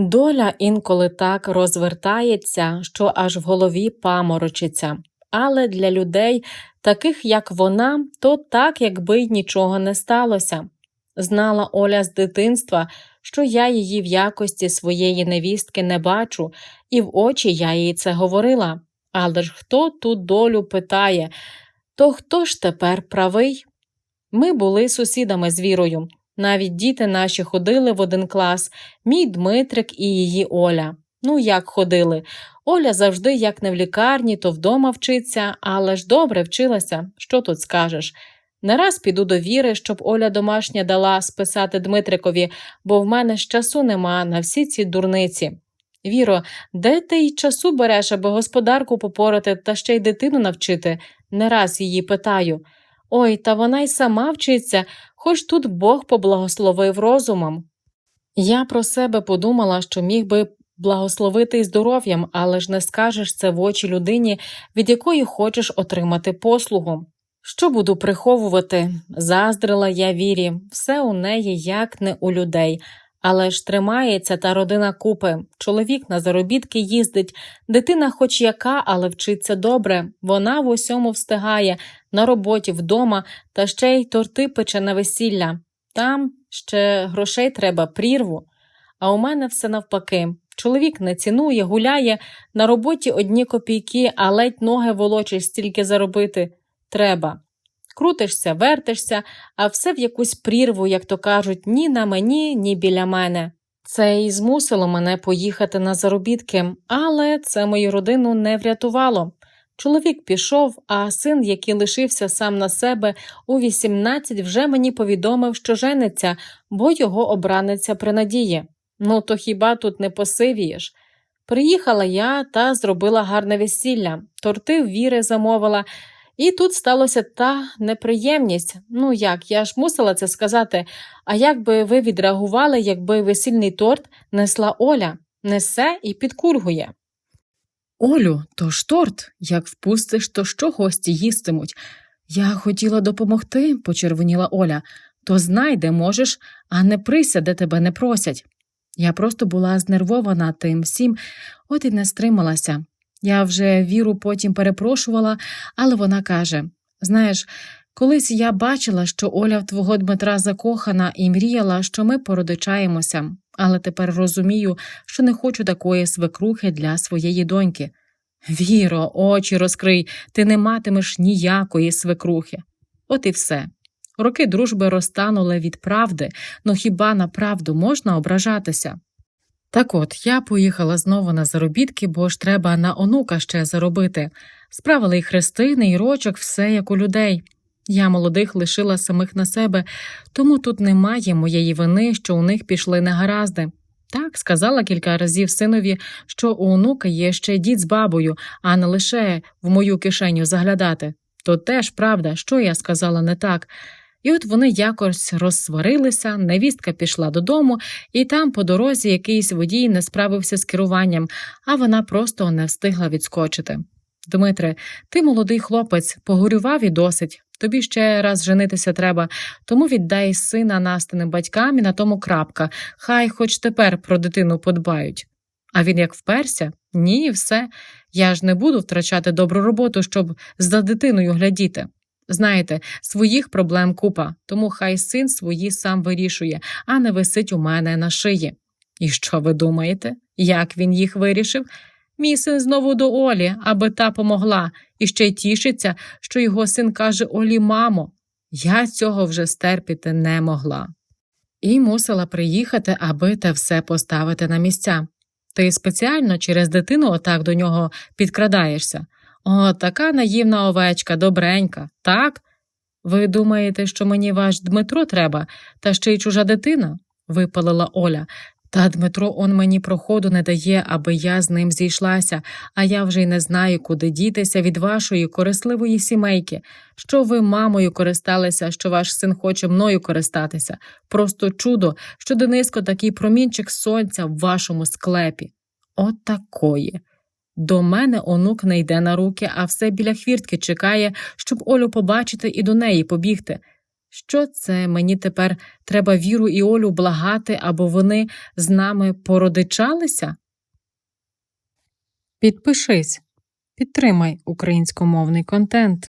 Доля інколи так розвертається, що аж в голові паморочиться. Але для людей, таких як вона, то так, якби й нічого не сталося. Знала Оля з дитинства, що я її в якості своєї невістки не бачу, і в очі я їй це говорила. Але ж хто тут долю питає, то хто ж тепер правий? Ми були сусідами з Вірою. Навіть діти наші ходили в один клас, мій Дмитрик і її Оля. Ну, як ходили. Оля завжди, як не в лікарні, то вдома вчиться, але ж добре вчилася, що тут скажеш. Не раз піду до Віри, щоб Оля домашня дала списати Дмитрикові, бо в мене ж часу нема на всі ці дурниці. Віро, де ти й часу береш, аби господарку попорати та ще й дитину навчити? Не раз її питаю. Ой, та вона й сама вчиться, хоч тут Бог поблагословив розумом. Я про себе подумала, що міг би благословити й здоров'ям, але ж не скажеш це в очі людині, від якої хочеш отримати послугу. Що буду приховувати? Заздрила я вірі, все у неї як не у людей. Але ж тримається та родина купи. Чоловік на заробітки їздить, дитина хоч яка, але вчиться добре. Вона в усьому встигає, на роботі, вдома, та ще й торти пече на весілля. Там ще грошей треба, прірву. А у мене все навпаки. Чоловік не цінує, гуляє, на роботі одні копійки, а ледь ноги волочиш стільки заробити треба. Крутишся, вертишся, а все в якусь прірву, як то кажуть, ні на мені, ні біля мене. Це і змусило мене поїхати на заробітки, але це мою родину не врятувало. Чоловік пішов, а син, який лишився сам на себе, у 18 вже мені повідомив, що жениться, бо його обраниться при надії. Ну, то хіба тут не посивієш? Приїхала я та зробила гарне весілля, торти віри замовила. І тут сталося та неприємність. Ну як, я ж мусила це сказати. А як би ви відреагували, якби весільний торт несла Оля, несе і підкургує? Олю, то ж торт, як впустиш, то що гості їстимуть? Я хотіла допомогти, почервоніла Оля. То знай, де можеш, а не прися, де тебе не просять. Я просто була знервована тим всім, от і не стрималася. Я вже віру потім перепрошувала, але вона каже: Знаєш, колись я бачила, що Оля в твого Дмитра закохана і мріяла, що ми породичаємося, але тепер розумію, що не хочу такої свекрухи для своєї доньки. Віро, очі розкрий, ти не матимеш ніякої свекрухи. От і все. Роки дружби розтанули від правди, но хіба на правду можна ображатися? Так от, я поїхала знову на заробітки, бо ж треба на онука ще заробити. Справили й хрестини, і рочок, все як у людей. Я молодих лишила самих на себе, тому тут немає моєї вини, що у них пішли негаразди. Так, сказала кілька разів синові, що у онука є ще дід з бабою, а не лише в мою кишеню заглядати. То теж правда, що я сказала не так. І от вони якось розсварилися, невістка пішла додому, і там по дорозі якийсь водій не справився з керуванням, а вона просто не встигла відскочити. Дмитре, ти молодий хлопець, погорював і досить. Тобі ще раз женитися треба, тому віддай сина Настиним батькам і на тому крапка. Хай хоч тепер про дитину подбають. А він як вперся? Ні, все. Я ж не буду втрачати добру роботу, щоб за дитиною глядіти. Знаєте, своїх проблем купа, тому хай син свої сам вирішує, а не висить у мене на шиї. І що ви думаєте, як він їх вирішив? Мій син знову до Олі, аби та помогла, і ще й тішиться, що його син каже Олі, мамо. Я цього вже стерпіти не могла. І мусила приїхати, аби те все поставити на місця. Ти спеціально через дитину отак до нього підкрадаєшся. О, така наївна овечка, добренька, так? Ви думаєте, що мені ваш Дмитро треба, та ще й чужа дитина? випалила Оля. Та Дмитро он мені проходу не дає, аби я з ним зійшлася, а я вже й не знаю, куди дітися від вашої корисливої сімейки. Що ви мамою користалися, що ваш син хоче мною користатися. Просто чудо, що Дениско такий промінчик сонця в вашому склепі. От такої. До мене онук не йде на руки, а все біля хвіртки чекає, щоб Олю побачити і до неї побігти. Що це мені тепер треба віру і Олю благати, або вони з нами породичалися? Підпишись, підтримай українськомовний контент.